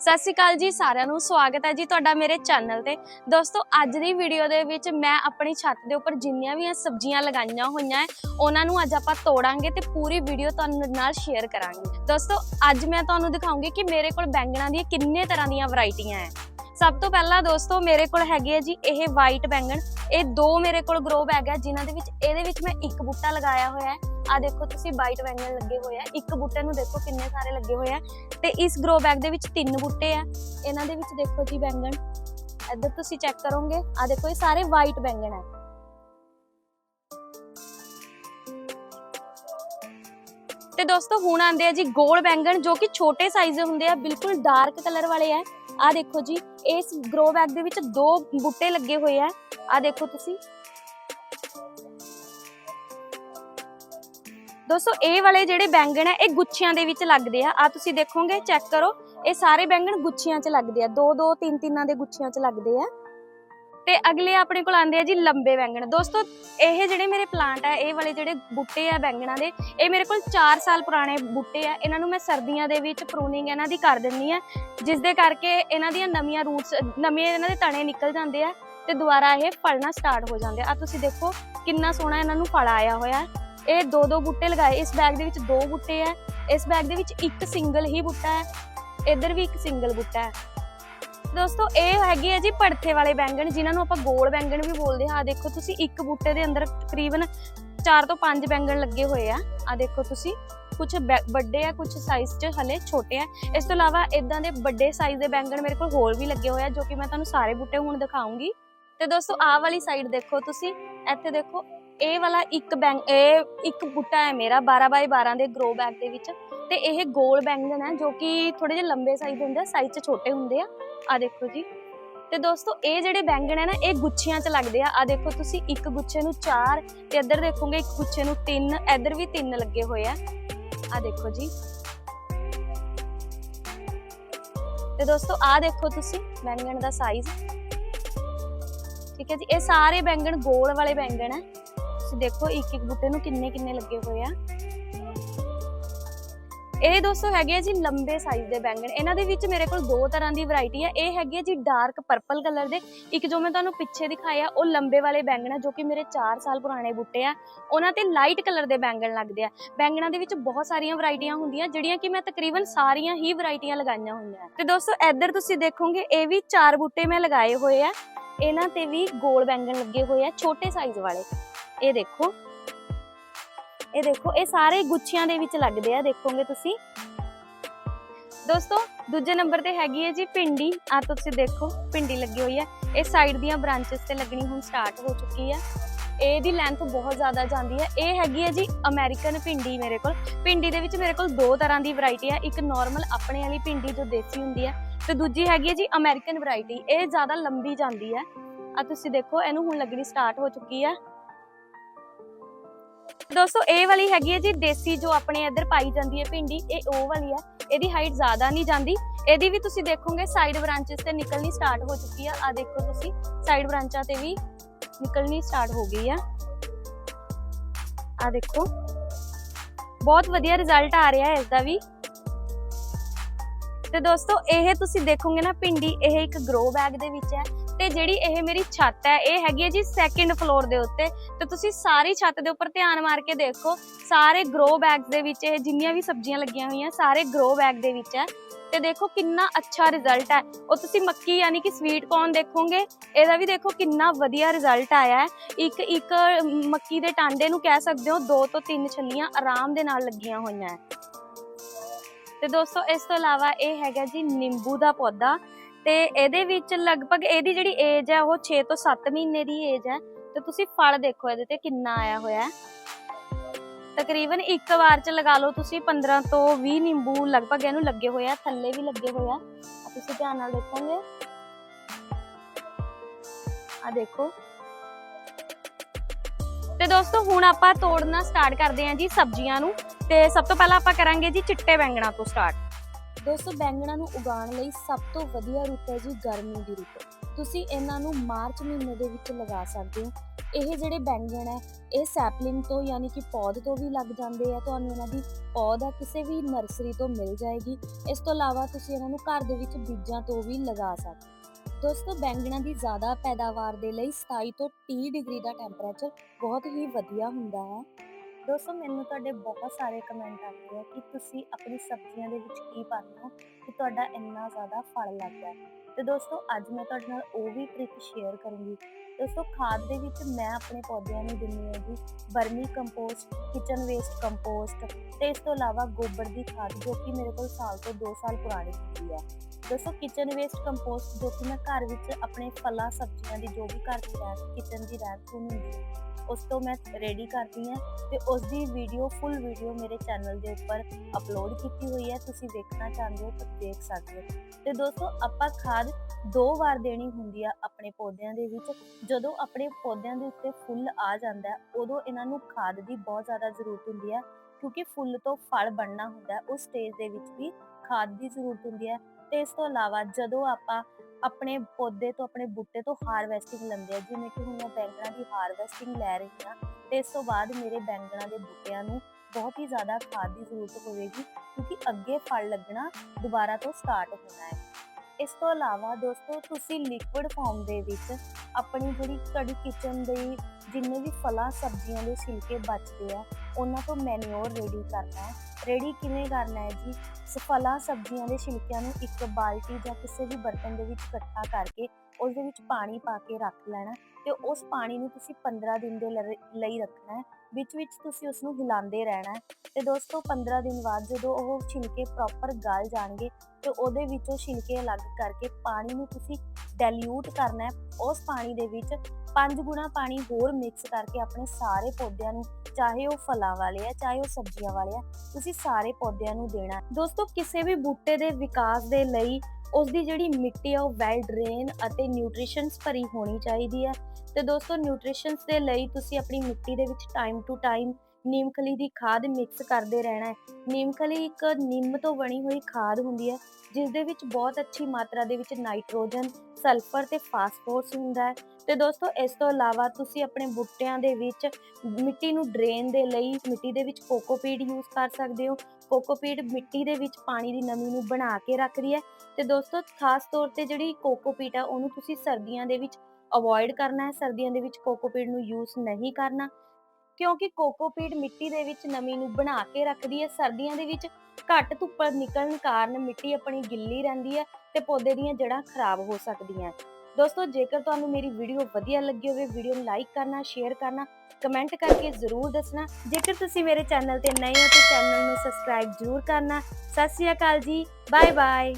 ਸਤਿ ਸ਼੍ਰੀ ਅਕਾਲ ਜੀ ਸਾਰਿਆਂ ਨੂੰ, ਸਵਾਗਤ ਹੈ ਜੀ ਤੁਹਾਡਾ ਮੇਰੇ ਚੈਨਲ ਤੇ। ਦੋਸਤੋ, ਅੱਜ ਦੀ ਵੀਡੀਓ ਦੇ ਵਿੱਚ ਮੈਂ ਆਪਣੀ ਛੱਤ ਦੇ ਉੱਪਰ ਜਿੰਨੀਆਂ ਵੀ ਸਬਜ਼ੀਆਂ ਲਗਾਈਆਂ ਹੋਈਆਂ ਹੈ ਉਹਨਾਂ ਨੂੰ ਅੱਜ ਆਪਾਂ ਤੋੜਾਂਗੇ ਤੇ ਪੂਰੀ ਵੀਡੀਓ ਤੁਹਾਨੂੰ ਨਾਲ ਸ਼ੇਅਰ ਕਰਾਂਗੇ। ਦੋਸਤੋ, ਅੱਜ ਮੈਂ ਤੁਹਾਨੂੰ ਦਿਖਾਉਂਗੀ ਕਿ ਮੇਰੇ ਕੋਲ ਬੈਂਗਣਾਂ ਦੀਆਂ ਕਿੰਨੇ ਤਰ੍ਹਾਂ ਦੀਆਂ ਵੈਰਾਈਟੀਆਂ ਹੈ ਸਭ ਤੋਂ ਪਹਿਲਾਂ ਦੋਸਤੋ, ਮੇਰੇ ਕੋਲ ਹੈਗੇ ਆ ਜੀ ਇਹ ਵਾਈਟ ਬੈਂਗਣ। ਇਹ ਦੋ ਮੇਰੇ ਕੋਲ ਗਰੋ ਬੈਗ ਹੈ ਜਿਨ੍ਹਾਂ ਦੇ ਵਿੱਚ, ਇਹਦੇ ਵਿੱਚ ਮੈਂ ਇੱਕ ਬੂਟਾ ਲਗਾਇਆ ਹੋਇਆ ਹੈ ਆ ਦੇਖੋ ਤੁਸੀਂ ਵਾਈਟ ਬੈਂਗਣ ਲੱਗੇ ਹੋਏ ਆ, ਇੱਕ ਬੂਟੇ ਨੂੰ ਦੇਖੋ ਕਿੰਨੇ ਸਾਰੇ ਲੱਗੇ ਹੋਏ ਆ। ਤੇ ਇਸ ਗਰੋ ਬੈਗ ਦੇ ਵਿੱਚ ਤਿੰਨ ਬੂਟੇ ਆ। ਇਹਨਾਂ ਦੇ ਵਿੱਚ ਦੇਖੋ ਜੀ ਬੈਂਗਣ। ਇੱਧਰ ਤੁਸੀਂ ਚੈੱਕ ਕਰੋਗੇ, ਆ ਦੇਖੋ ਇਹ ਸਾਰੇ ਵਾਈਟ ਬੈਂਗਣ ਹੈ ਤੇ ਦੋਸਤੋ, ਹੁਣ ਆਂਦੇ ਆ ਜੀ ਗੋਲ ਬੈਂਗਣ, ਜੋ ਕਿ ਛੋਟੇ ਸਾਈਜ਼ ਦੇ ਹੁੰਦੇ ਆ, ਬਿਲਕੁਲ ਡਾਰਕ ਕਲਰ ਵਾਲੇ ਆ। ਆ ਦੇਖੋ ਜੀ, ਇਸ ਗਰੋ ਬੈਗ ਦੇ ਵਿੱਚ ਦੋ ਬੂਟੇ ਲੱਗੇ ਹੋਏ ਆ। ਆ ਦੇਖੋ ਤੁਸੀਂ। ਦੋਸਤੋ, ਇਹ ਵਾਲੇ ਜਿਹੜੇ ਬੈਂਗਣ ਆ, ਇਹ ਗੁੱਛਿਆਂ ਦੇ ਵਿੱਚ ਲੱਗਦੇ ਆ। ਆ ਤੁਸੀਂ ਦੇਖੋਗੇ, ਚੈੱਕ ਕਰੋ, ਇਹ ਸਾਰੇ ਬੈਂਗਣ ਗੁੱਛੀਆਂ 'ਚ ਲੱਗਦੇ ਆ। ਦੋ ਦੋ ਤਿੰਨ ਤਿੰਨਾਂ ਦੇ ਗੁੱਛੀਆਂ 'ਚ ਲੱਗਦੇ ਆ। ਤੇ ਅਗਲੇ ਆਪਣੇ ਕੋਲ ਆਂਦੇ ਆ ਜੀ ਲੰਬੇ ਬੈਂਗਣ। ਦੋਸਤੋ, ਇਹ ਜਿਹੜੇ ਮੇਰੇ ਪਲਾਂਟ ਆ, ਇਹ ਵਾਲੇ ਜਿਹੜੇ ਬੂਟੇ ਆ ਬੈਂਗਣਾਂ ਦੇ, ਇਹ ਮੇਰੇ ਕੋਲ 4 ਸਾਲ ਪੁਰਾਣੇ ਬੂਟੇ ਆ। ਇਹਨਾਂ ਨੂੰ ਮੈਂ ਸਰਦੀਆਂ ਦੇ ਵਿੱਚ ਪ੍ਰੂਨਿੰਗ ਇਹਨਾਂ ਦੀ ਕਰ ਦਿੰਨੀ ਆ, ਜਿਸ ਦੇ ਕਰਕੇ ਇਹਨਾਂ ਦੀਆਂ ਨਵੀਆਂ ਰੂਟਸ ਨਵੇਂ ਇਹਨਾਂ ਦੇ ਤਣੇ ਨਿਕਲ ਜਾਂਦੇ ਆ ਤੇ ਦੁਬਾਰਾ ਇਹ ਫਲਣਾ ਸਟਾਰਟ ਹੋ ਜਾਂਦੇ ਆ। ਆਹ ਤੁਸੀਂ ਦੇਖੋ, ਕਿੰਨਾ ਸੋਹਣਾ ਇਹਨਾਂ ਨੂੰ ਫਲ ਆਇਆ ਹੋਇਆ। ਇਹ ਦੋ ਦੋ ਬੂਟੇ ਲਗਾਏ। ਇਸ ਬੈਗ ਦੇ ਵਿੱਚ ਦੋ ਬੂਟੇ ਆ ਇਸ ਬੈਗ ਦੇ ਵਿੱਚ ਇੱਕ ਸਿੰਗਲ ਹੀ ਬੂਟਾ ਹੈ ਇੱਧਰ ਵੀ ਇੱਕ ਸਿੰਗਲ ਬੂਟਾ ਹੈ ਦੋਸਤੋ, ਇਹ ਹੈਗੇ ਆ ਜੀ ਪੜਥੇ ਵਾਲੇ ਬੈਂਗਣ, ਜਿਨ੍ਹਾਂ ਨੂੰ ਆਪਾਂ ਗੋਲ ਬੈਂਗਣ ਵੀ ਬੋਲਦੇ ਹਾਂ। ਆ ਦੇਖੋ ਤੁਸੀਂ, ਇੱਕ ਬੂਟੇ ਦੇ ਅੰਦਰ ਤਕਰੀਬਨ 4 ਤੋਂ 5 ਬੈਂਗਣ ਲੱਗੇ ਹੋਏ ਆ। ਆ ਦੇਖੋ ਤੁਸੀਂ ਕੁਝ ਵੱਡੇ ਆ ਕੁਝ ਸਾਈਜ਼ 'ਚ ਹਲੇ ਛੋਟੇ ਆ। ਇਸ ਤੋਂ ਇਲਾਵਾ ਇਦਾਂ ਦੇ ਵੱਡੇ ਸਾਈਜ਼ ਦੇ ਬੈਂਗਣ ਮੇਰੇ ਕੋਲ ਹੋਰ ਵੀ ਲੱਗੇ ਹੋਏ ਆ, ਜੋ ਕਿ ਮੈਂ ਤੁਹਾਨੂੰ ਸਾਰੇ ਬੂਟੇ ਹੁਣ ਦਿਖਾਉਂਗੀ। ਤੇ ਦੋਸਤੋ, ਆਹ ਵਾਲੀ ਸਾਈਡ ਦੇਖੋ ਤੁਸੀਂ। ਇੱਥੇ ਦੇਖੋ ਇਹ ਵਾਲਾ ਇੱਕ ਬੈਂਗ ਇਹ ਇੱਕ ਬੂਟਾ ਹੈ ਮੇਰਾ 12 ਬਾਈ 12 ਦੇ ਗਰੋ ਬੈਗ ਦੇ ਵਿੱਚ। ਤੇ ਇਹ ਗੋਲ ਬੈਂਗਣ ਹੈ ਜੋ ਕਿ ਥੋੜੇ ਜਿਹੇ ਲੰਬੇ ਸਾਈਜ਼ ਹੁੰਦੇ ਆ ਸਾਈਜ਼ 'ਚ ਛੋਟੇ ਹੁੰਦੇ ਆ। ਆ ਦੇਖੋ ਜੀ। ਤੇ ਦੋਸਤੋ, ਇਹ ਜਿਹੜੇ ਬੈਂਗਣ ਹੈ ਨਾ, ਇਹ ਗੁੱਛੀਆਂ 'ਚ ਲੱਗਦੇ ਆ। ਆ ਦੇਖੋ ਤੁਸੀਂ, ਇੱਕ ਗੁੱਛੇ ਨੂੰ ਚਾਰ ਤੇ ਇੱਧਰ ਦੇਖੋਗੇ, ਇੱਕ ਗੁੱਛੇ ਨੂੰ ਤਿੰਨ, ਇੱਧਰ ਵੀ ਤਿੰਨ ਲੱਗੇ ਹੋਏ ਆ। ਆ ਦੇਖੋ ਜੀ। ਤੇ ਦੋਸਤੋ, ਆ ਦੇਖੋ ਤੁਸੀਂ, ਬੈਂਗਣ ਦਾ ਸਾਈਜ਼ ਠੀਕ ਹੈ ਜੀ, ਇਹ ਸਾਰੇ ਬੈਂਗਣ ਗੋਲ ਵਾਲੇ ਬੈਂਗਣ ਹੈ ਤੁਸੀਂ ਦੇਖੋ, ਇੱਕ ਇੱਕ ਬੂਟੇ ਨੂੰ ਕਿੰਨੇ ਕਿੰਨੇ ਲੱਗੇ ਹੋਏ ਆ। ਇਹ ਦੋਸਤੋ ਹੈਗੇ ਜੀ ਲੰਬੇ ਸਾਈਜ਼ ਦੇ ਬੈਂਗਣ। ਇਹਨਾਂ ਦੇ ਵਿੱਚ ਮੇਰੇ ਕੋਲ ਦੋ ਤਰ੍ਹਾਂ ਦੀ ਵੈਰਾਈਟੀ ਹੈ ਇਹ ਹੈਗੇ ਜੀ ਡਾਰਕ ਪਰਪਲ ਕਲਰ ਦੇ। ਇੱਕ ਜੋ ਮੈਂ ਤੁਹਾਨੂੰ ਪਿੱਛੇ ਦਿਖਾਇਆ ਉਹ ਲੰਬੇ ਵਾਲੇ ਬੈਂਗਣ ਆ, ਜੋ ਕਿ ਮੇਰੇ 4 ਸਾਲ ਪੁਰਾਣੇ ਬੂਟੇ ਆ। ਉਹਨਾਂ ਤੇ ਲਾਈਟ ਕਲਰ ਦੇ ਬੈਂਗਣ ਲੱਗਦੇ ਆ। ਬੈਂਗਣਾਂ ਦੇ ਵਿੱਚ ਬਹੁਤ ਸਾਰੀਆਂ ਵੈਰਾਈਟੀਆਂ ਹੁੰਦੀਆਂ, ਜਿਹੜੀਆਂ ਕਿ ਮੈਂ ਤਕਰੀਬਨ ਸਾਰੀਆਂ ਹੀ ਵੈਰਾਈਟੀਆਂ ਲਗਾਈਆਂ ਹੋਈਆਂ ਤੇ ਦੋਸਤੋ, ਇੱਧਰ ਤੁਸੀਂ ਦੇਖੋਗੇ, ਇਹ ਵੀ ਚਾਰ ਬੂਟੇ ਮੈਂ ਲਗਾਏ ਹੋਏ ਆ। ਇਹਨਾਂ ਤੇ ਵੀ ਗੋਲ ਬੈਂਗਣ ਲੱਗੇ ਹੋਏ ਆ, ਛੋਟੇ ਸਾਈਜ਼ ਵਾਲੇ। ਇਹ ਦੇਖੋ। ਇਹ ਦੇਖੋ, ਇਹ ਸਾਰੇ ਗੁੱਛੀਆਂ ਦੇ ਵਿੱਚ ਲੱਗਦੇ ਆ, ਦੇਖੋਗੇ ਤੁਸੀਂ। ਦੋਸਤੋ, ਦੂਜੇ ਨੰਬਰ ਤੇ ਹੈਗੀ ਹੈ ਜੀ ਭਿੰਡੀ। ਆ ਤੁਸੀਂ ਦੇਖੋ, ਭਿੰਡੀ ਲੱਗੀ ਹੋਈ ਹੈ। ਇਹ ਸਾਈਡ ਦੀਆਂ ਬ੍ਰਾਂਚਸ ਤੇ ਲੱਗਣੀ ਹੁਣ ਸਟਾਰਟ ਹੋ ਚੁੱਕੀ ਹੈ। ਇਹਦੀ ਲੈਂਥ ਬਹੁਤ ਜ਼ਿਆਦਾ ਜਾਂਦੀ ਹੈ। ਇਹ ਹੈਗੀ ਹੈ ਜੀ ਅਮਰੀਕਨ ਭਿੰਡੀ ਮੇਰੇ ਕੋਲ। ਭਿੰਡੀ ਦੇ ਵਿੱਚ ਮੇਰੇ ਕੋਲ ਦੋ ਤਰ੍ਹਾਂ ਦੀ ਵੈਰਾਈਟੀ ਹੈ। ਇੱਕ ਨਾਰਮਲ ਆਪਣੇ ਵਾਲੀ ਭਿੰਡੀ, ਜੋ ਦੇਸੀ ਹੁੰਦੀ ਹੈ, ਤੇ ਦੂਜੀ ਹੈਗੀ ਹੈ ਜੀ ਅਮਰੀਕਨ ਵੈਰਾਈਟੀ ਇਹ ਜ਼ਿਆਦਾ ਲੰਬੀ ਜਾਂਦੀ ਹੈ। ਆ ਤੁਸੀਂ ਦੇਖੋ, ਇਹਨੂੰ ਹੁਣ ਲੱਗਣੀ ਸਟਾਰਟ ਹੋ ਚੁੱਕੀ ਹੈ। ਦੋਸਤੋ, ਇਹ ਵਾਲੀ ਹੈਗੀ ਹੈ ਜੀ ਦੇਸੀ ਜੋ ਆਪਣੇ ਇੱਧਰ ਪਾਈ ਜਾਂਦੀ ਹੈ ਭਿੰਡੀ, ਇਹ ਉਹ ਵਾਲੀ ਹੈ। ਇਹਦੀ ਹਾਈਟ ਜ਼ਿਆਦਾ ਨਹੀਂ ਜਾਂਦੀ। ਇਹਦੀ ਵੀ ਤੁਸੀਂ ਦੇਖੋਗੇ ਸਾਈਡ ਬ੍ਰਾਂਚਸ ਤੇ ਨਿਕਲਣੀ ਸਟਾਰਟ ਹੋ ਚੁੱਕੀ ਆ। ਆ ਦੇਖੋ ਤੁਸੀਂ ਸਾਈਡ ਬ੍ਰਾਂਚਾਂ ਤੇ ਵੀ ਨਿਕਲਣੀ ਸਟਾਰਟ ਹੋ ਗਈ ਆ। ਆ ਦੇਖੋ। ਬਹੁਤ ਵਧੀਆ ਰਿਜ਼ਲਟ ਆ ਰਿਹਾ ਹੈ ਇਸ ਦਾ ਵੀ। ਤੇ ਦੋਸਤੋ, ਇਹ ਤੁਸੀਂ ਦੇਖੋਗੇ ਨਾ ਭਿੰਡੀ, ਇਹ ਇੱਕ ਗਰੋ ਬੈਗ ਦੇ ਵਿੱਚ ਹੈ। ਤੇ ਜਿਹੜੀ ਇਹ ਮੇਰੀ ਛੱਤ ਹੈ, ਇਹ ਹੈਗੀ ਹੈ ਜੀ ਸੈਕਿੰਡ ਫਲੋਰ ਦੇ ਉੱਤੇ। ਤੇ ਤੁਸੀਂ ਸਾਰੀ ਛੱਤ ਦੇ ਉੱਪਰ ਧਿਆਨ ਮਾਰ ਕੇ ਦੇਖੋ, ਸਾਰੇ ਗਰੋ ਬੈਗਸ ਦੇ ਵਿੱਚ, ਇਹ ਜਿੰਨੀਆਂ ਵੀ ਸਬਜ਼ੀਆਂ ਲੱਗੀਆਂ ਹੋਈਆਂ, ਸਾਰੇ ਗਰੋ ਬੈਗ ਦੇ ਵਿੱਚ ਹੈ। ਤੇ ਦੇਖੋ ਕਿੰਨਾ ਅੱਛਾ ਰਿਜ਼ਲਟ ਹੈ। ਉਹ ਤੁਸੀਂ ਮੱਕੀ ਯਾਨੀ ਕਿ ਸਵੀਟ ਕੌਰਨ ਦੇਖੋਗੇ, ਇਹਦਾ ਵੀ ਦੇਖੋ ਕਿੰਨਾ ਵਧੀਆ ਰਿਜ਼ਲਟ ਆਇਆ ਹੈ। ਇੱਕ ਇੱਕ ਮੱਕੀ ਦੇ ਟਾਂਡੇ ਨੂੰ ਕਹਿ ਸਕਦੇ ਹੋ, ਦੋ ਤੋਂ ਤਿੰਨ ਛੱਲੀਆਂ ਆਰਾਮ ਦੇ ਨਾਲ ਲੱਗੀਆਂ ਹੋਈਆਂ ਹੈ। ਤੇ ਦੋਸਤੋ, ਇਸ ਤੋਂ ਇਲਾਵਾ ਇਹ ਹੈਗਾ ਜੀ ਨਿੰਬੂ ਦਾ ਪੌਦਾ ਤੇ ਇਹਦੇ ਵਿੱਚ ਲਗਭਗ ਇਹਦੀ ਜਿਹੜੀ ਏਜ ਹੈ, ਉਹ 6 ਤੋਂ 7 ਮਹੀਨੇ ਦੀ ਏਜ ਹੈ ਤੇ ਤੁਸੀਂ ਫਲ ਦੇਖੋ ਇਹਦੇ ਤੇ ਕਿੰਨਾ ਆਇਆ ਹੋਇਆ ਹੈ। ਤਕਰੀਬਨ ਇੱਕ ਵਾਰ ਚ ਲਗਾ ਲਓ ਤੁਸੀਂ 15 ਤੋਂ 20 ਨਿੰਬੂ ਲਗਭਗ ਇਹਨੂੰ ਲੱਗੇ ਹੋਏ ਆ, ਥੱਲੇ ਵੀ ਲੱਗੇ ਹੋਏ ਆ। ਤੁਸੀਂ ਧਿਆਨ ਨਾਲ ਦੇਖੋਗੇ। ਆ ਦੇਖੋ। ਤੇ ਦੋਸਤੋ, ਹੁਣ ਆਪਾਂ ਤੋੜਨਾ ਸਟਾਰਟ ਕਰਦੇ ਹਾਂ ਜੀ ਸਬਜ਼ੀਆਂ ਨੂੰ। ਤੇ ਸਭ ਤੋਂ ਪਹਿਲਾਂ ਆਪਾਂ ਕਰਾਂਗੇ ਜੀ ਚਿੱਟੇ ਬੈਂਗਣਾ ਤੋਂ ਸਟਾਰਟ ਦੋਸਤੋ, ਬੈਂਗਣਾ ਨੂੰ ਉਗਾਉਣ ਲਈ ਸਭ ਤੋਂ ਵਧੀਆ ਰੁੱਤ ਹੈ ਜੀ ਗਰਮੀ ਦੀ ਰੁੱਤ। ਤੁਸੀਂ ਇਹਨਾਂ ਨੂੰ ਮਾਰਚ ਮਹੀਨੇ ਦੇ ਵਿੱਚ ਲਗਾ ਸਕਦੇ ਹੋ। ਇਹ ਜਿਹੜੇ ਬੈਂਗਣ ਹੈ, ਇਹ ਸੈਪਲਿੰਗ ਤੋਂ ਯਾਨੀ ਕਿ ਪੌਦ ਤੋਂ ਵੀ ਲੱਗ ਜਾਂਦੇ ਆ, ਤੁਹਾਨੂੰ ਇਹਨਾਂ ਦੀ ਪੌਦ ਹੈ ਕਿਸੇ ਵੀ ਨਰਸਰੀ ਤੋਂ ਮਿਲ ਜਾਏਗੀ। ਇਸ ਤੋਂ ਇਲਾਵਾ ਤੁਸੀਂ ਇਹਨਾਂ ਨੂੰ ਘਰ ਦੇ ਵਿੱਚ ਬੀਜਾਂ ਤੋਂ ਵੀ ਲਗਾ ਸਕਦੇ ਦੋਸਤੋ, ਬੈਂਗਣਾਂ ਦੀ ਜ਼ਿਆਦਾ ਪੈਦਾਵਾਰ ਦੇ ਲਈ 27 ਤੋਂ 30 ਡਿਗਰੀ ਦਾ ਟੈਂਪਰੇਚਰ ਬਹੁਤ ਹੀ ਵਧੀਆ ਹੁੰਦਾ ਹੈ। ਦੋਸਤੋ ਮੈਨੂੰ ਤੁਹਾਡੇ ਬਹੁਤ ਸਾਰੇ ਕਮੈਂਟ ਆਉਂਦੇ ਆ ਕਿ ਤੁਸੀਂ ਆਪਣੀ ਸਬਜ਼ੀਆਂ ਦੇ ਵਿੱਚ ਕੀ ਪਾਉਂਦੇ ਹੋ, ਕਿ ਤੁਹਾਡਾ ਇੰਨਾ ਜ਼ਿਆਦਾ ਫਲ ਲੱਗਦਾ ਹੈ ਤੇ ਦੋਸਤੋ, ਅੱਜ ਮੈਂ ਤੁਹਾਡੇ ਨਾਲ ਉਹ ਵੀ ਟ੍ਰਿਕ ਸ਼ੇਅਰ ਕਰੂੰਗੀ। ਦੋਸਤੋ, ਖਾਦ ਦੇ ਵਿੱਚ ਮੈਂ ਆਪਣੇ ਪੌਦਿਆਂ ਨੂੰ ਦਿੰਦੀ ਹਾਂ ਜੀ, vermi compost kitchen waste compost ਤੇ ਇਸ ਤੋਂ ਇਲਾਵਾ ਗੋਬਰ ਦੀ ਖਾਦ ਜੋ ਕਿ ਮੇਰੇ ਕੋਲ ਸਾਲ ਤੋਂ 2 ਸਾਲ ਪੁਰਾਣੀ ਹੁੰਦੀ ਹੈ। ਦੋਸਤੋ ਕਿਚਨ ਵੇਸਟ ਕੰਪੋਸਟ ਜੋ ਕਿ ਮੈਂ ਘਰ ਵਿੱਚ ਆਪਣੇ ਫਲਾਂ, ਸਬਜ਼ੀਆਂ ਦੀ ਜੋ ਵੀ ਘਰ ਦੀ ਰਹਿ ਕਿਚਨ ਦੀ ਰਹਿ ਹੁੰਦੀ ਹੈ, ਉਸ ਤੋਂ ਮੈਂ ਰੈਡੀ ਕਰਦੀ ਹਾਂ ਤੇ ਉਸ ਦੀ ਵੀਡੀਓ ਫੁੱਲ ਵੀਡੀਓ ਮੇਰੇ ਚੈਨਲ ਦੇ ਉੱਪਰ ਅਪਲੋਡ ਕੀਤੀ ਹੋਈ ਹੈ। ਤੁਸੀਂ ਵੇਖਣਾ ਚਾਹੁੰਦੇ ਹੋ ਤਾਂ ਦੇਖ ਸਕਦੇ ਹੋ। ਤੇ ਦੋਸਤੋ, ਆਪਾਂ ਖਾਦ ਦੋ ਵਾਰ ਦੇਣੀ ਹੁੰਦੀ ਆ ਆਪਣੇ ਪੌਦਿਆਂ ਦੇ ਵਿੱਚ। ਜਦੋਂ ਆਪਣੇ ਪੌਦਿਆਂ ਦੇ ਉੱਤੇ ਫੁੱਲ ਆ ਜਾਂਦਾ ਉਦੋਂ ਇਹਨਾਂ ਨੂੰ ਖਾਦ ਦੀ ਬਹੁਤ ਜ਼ਿਆਦਾ ਜ਼ਰੂਰਤ ਹੁੰਦੀ ਹੈ, ਕਿਉਂਕਿ ਫੁੱਲ ਤੋਂ ਫਲ ਬਣਨਾ ਹੁੰਦਾ ਉਸ ਸਟੇਜ ਦੇ ਵਿੱਚ ਵੀ ਖਾਦ ਦੀ ਜ਼ਰੂਰਤ ਹੁੰਦੀ ਹੈ। ਤੇ ਇਸ ਤੋਂ ਇਲਾਵਾ ਜਦੋਂ ਆਪਾਂ ਆਪਣੇ ਪੌਦੇ ਤੋਂ, ਆਪਣੇ ਬੂਟੇ ਤੋਂ ਹਾਰਵੈਸਟਿੰਗ ਲੈਂਦੇ ਆ ਜਿਵੇਂ ਕਿ ਹੁਣ ਮੈਂ ਬੈਂਗਣਾਂ ਦੀ ਹਾਰਵੈਸਟਿੰਗ ਲੈ ਰਹੀ ਹਾਂ, ਤੇ ਇਸ ਤੋਂ ਬਾਅਦ ਮੇਰੇ ਬੈਂਗਣਾਂ ਦੇ ਬੂਟਿਆਂ ਨੂੰ ਬਹੁਤ ਹੀ ਜ਼ਿਆਦਾ ਖਾਦ ਦੀ ਜ਼ਰੂਰਤ ਹੋਵੇਗੀ, ਕਿਉਂਕਿ ਅੱਗੇ ਫਲ ਲੱਗਣਾ ਦੁਬਾਰਾ ਤੋਂ ਸਟਾਰਟ ਹੋਣਾ ਹੈ। ਇਸ ਤੋਂ ਇਲਾਵਾ ਦੋਸਤੋ, ਤੁਸੀਂ ਲਿਕੁਇਡ ਫਾਰਮ ਦੇ ਵਿੱਚ ਆਪਣੀ ਜਿਹੜੀ ਤੁਹਾਡੀ ਕਿਚਨ ਦੇ ਜਿੰਨੇ ਵੀ ਫਲਾਂ, ਸਬਜ਼ੀਆਂ ਦੇ ਛਿਲਕੇ ਬਚਦੇ ਆ ਉਹਨਾਂ ਤੋਂ ਮੈਨੂਅਰ ਰੈਡੀ ਕਰਨਾ ਹੈ। ਰੈਡੀ ਕਿਵੇਂ ਕਰਨਾ ਹੈ ਜੀ? ਸ- ਸਬਜ਼ੀਆਂ ਦੇ ਛਿਲਕਿਆਂ ਨੂੰ ਇੱਕ ਬਾਲਟੀ ਜਾਂ ਕਿਸੇ ਵੀ ਬਰਤਨ ਦੇ ਵਿੱਚ ਇਕੱਠਾ ਕਰਕੇ ਉਸ ਦੇ ਵਿੱਚ ਪਾਣੀ ਪਾ ਕੇ ਰੱਖ ਲੈਣਾ ਤੇ ਉਸ ਪਾਣੀ ਨੂੰ ਤੁਸੀਂ 15 ਦਿਨ ਦੇ ਲਈ ਰੱਖਣਾ ਹੈ। ਵਿੱਚ ਵਿੱਚ ਤੁਸੀਂ ਉਸ ਨੂੰ ਹਿਲਾਉਂਦੇ ਰਹਿਣਾ ਹੈ ਤੇ ਦੋਸਤੋ 15 ਦਿਨ ਬਾਅਦ ਜਦੋਂ ਉਹ ਛਿਲਕੇ ਪ੍ਰੋਪਰ ਗਲ ਜਾਣਗੇ ਤੇ ਉਹਦੇ ਵਿੱਚੋਂ ਛਿਲਕੇ ਅਲੱਗ ਕਰਕੇ ਪਾਣੀ ਨੂੰ ਤੁਸੀਂ ਡੈਲਿਊਟ ਕਰਨਾ ਹੈ। ਉਸ ਪਾਣੀ ਦੇ ਵਿੱਚ 5 ਗੁਣਾ ਪਾਣੀ ਹੋਰ ਮਿਕਸ ਕਰਕੇ ਆਪਣੇ ਸਾਰੇ ਪੌਦਿਆਂ ਨੂੰ, ਚਾਹੇ ਉਹ ਫਲਾਂ ਵਾਲੇ ਆ, ਚਾਹੇ ਉਹ ਸਬਜ਼ੀਆਂ ਵਾਲੇ ਆ, ਤੁਸੀਂ ਸਾਰੇ ਪੌਦਿਆਂ ਨੂੰ ਦੇਣਾ। ਦੋਸਤੋ, ਕਿਸੇ ਵੀ ਬੂਟੇ ਦੇ ਵਿਕਾਸ ਦੇ ਲਈ ਉਸ ਦੀ ਜਿਹੜੀ ਮਿੱਟੀ ਆ, ਉਹ ਵੈਲ ਡਰੇਨ ਅਤੇ ਨਿਊਟ੍ਰੀਸ਼ਨਸ ਭਰੀ ਹੋਣੀ ਚਾਹੀਦੀ ਹੈ ਤੇ ਦੋਸਤੋ ਨਿਊਟ੍ਰੀਸ਼ਨਸ ਦੇ ਲਈ ਤੁਸੀਂ ਆਪਣੀ ਮਿੱਟੀ ਦੇ ਵਿੱਚ ਟਾਈਮ ਟੂ ਟਾਈਮ ਨੀਮਖਲੀ ਦੀ ਖਾਦ ਮਿਕਸ ਕਰਦੇ ਰਹਿਣਾ ਹੈ। ਨੀਮਖਲੀ ਇੱਕ ਨਿੰਮ ਤੋਂ ਬਣੀ ਹੋਈ ਖਾਦ ਹੁੰਦੀ ਹੈ ਜਿਸ ਦੇ ਵਿੱਚ ਬਹੁਤ ਅੱਛੀ ਮਾਤਰਾ ਦੇ ਵਿੱਚ ਨਾਈਟ੍ਰੋਜਨ, ਸਲਫਰ ਤੇ ਫਾਸਫੋਰਸ ਹੁੰਦਾ ਹੈ। ਤੇ ਦੋਸਤੋ, ਇਸ ਤੋਂ ਇਲਾਵਾ ਤੁਸੀਂ ਆਪਣੇ ਬੂਟਿਆਂ ਦੇ ਵਿੱਚ ਮਿੱਟੀ ਨੂੰ ਡਰੇਨ ਦੇ ਲਈ, ਮਿੱਟੀ ਦੇ ਵਿੱਚ ਕੋਕੋਪੀਡ ਯੂਜ਼ ਕਰ ਸਕਦੇ ਹੋ। ਕੋਕੋਪੀਡ ਮਿੱਟੀ ਦੇ ਵਿੱਚ ਪਾਣੀ ਦੀ ਨਮੀ ਨੂੰ ਬਣਾ ਕੇ ਰੱਖਦੀ ਹੈ। ਤੇ ਦੋਸਤੋ, ਖਾਸ ਤੌਰ ਤੇ ਜਿਹੜੀ ਕੋਕੋਪੀਟ ਹੈ ਉਹਨੂੰ ਤੁਸੀਂ ਸਰਦੀਆਂ ਦੇ ਵਿੱਚ ਅਵੋਇਡ ਕਰਨਾ ਹੈ। ਸਰਦੀਆਂ ਦੇ ਵਿੱਚ ਕੋਕੋਪੀਟ ਨੂੰ ਯੂਜ਼ ਨਹੀਂ ਕਰਨਾ। ਕਿਉਂਕਿ ਕੋਕੋਪੀਟ ਮਿੱਟੀ ਦੇ ਵਿੱਚ ਨਮੀ ਨੂੰ ਬਣਾ ਕੇ ਰੱਖਦੀ ਹੈ, ਸਰਦੀਆਂ ਦੇ ਵਿੱਚ ਘੱਟ ਧੁੱਪ ਨਿਕਲਣ ਕਾਰਨ ਮਿੱਟੀ ਆਪਣੀ ਗਿੱਲੀ ਰਹਿੰਦੀ ਹੈ ਤੇ ਪੌਦੇ ਦੀਆਂ ਜੜ੍ਹਾਂ ਖਰਾਬ ਹੋ ਸਕਦੀਆਂ ਦੋਸਤੋ, ਜੇਕਰ ਤੁਹਾਨੂੰ ਮੇਰੀ ਵੀਡੀਓ ਵਧੀਆ ਲੱਗੀ ਹੋਵੇ, ਵੀਡੀਓ ਨੂੰ ਲਾਈਕ ਕਰਨਾ, ਸ਼ੇਅਰ ਕਰਨਾ, ਕਮੈਂਟ ਕਰਕੇ ਜ਼ਰੂਰ ਦੱਸਣਾ। ਜੇਕਰ ਤੁਸੀਂ ਮੇਰੇ ਚੈਨਲ ਤੇ ਨਏ ਹੋ ਤਾਂ ਚੈਨਲ ਨੂੰ ਸਬਸਕ੍ਰਾਈਬ ਜ਼ਰੂਰ ਕਰਨਾ। ਸਤਿ ਸ਼੍ਰੀ ਅਕਾਲ ਜੀ ਬਾਏ ਬਾਏ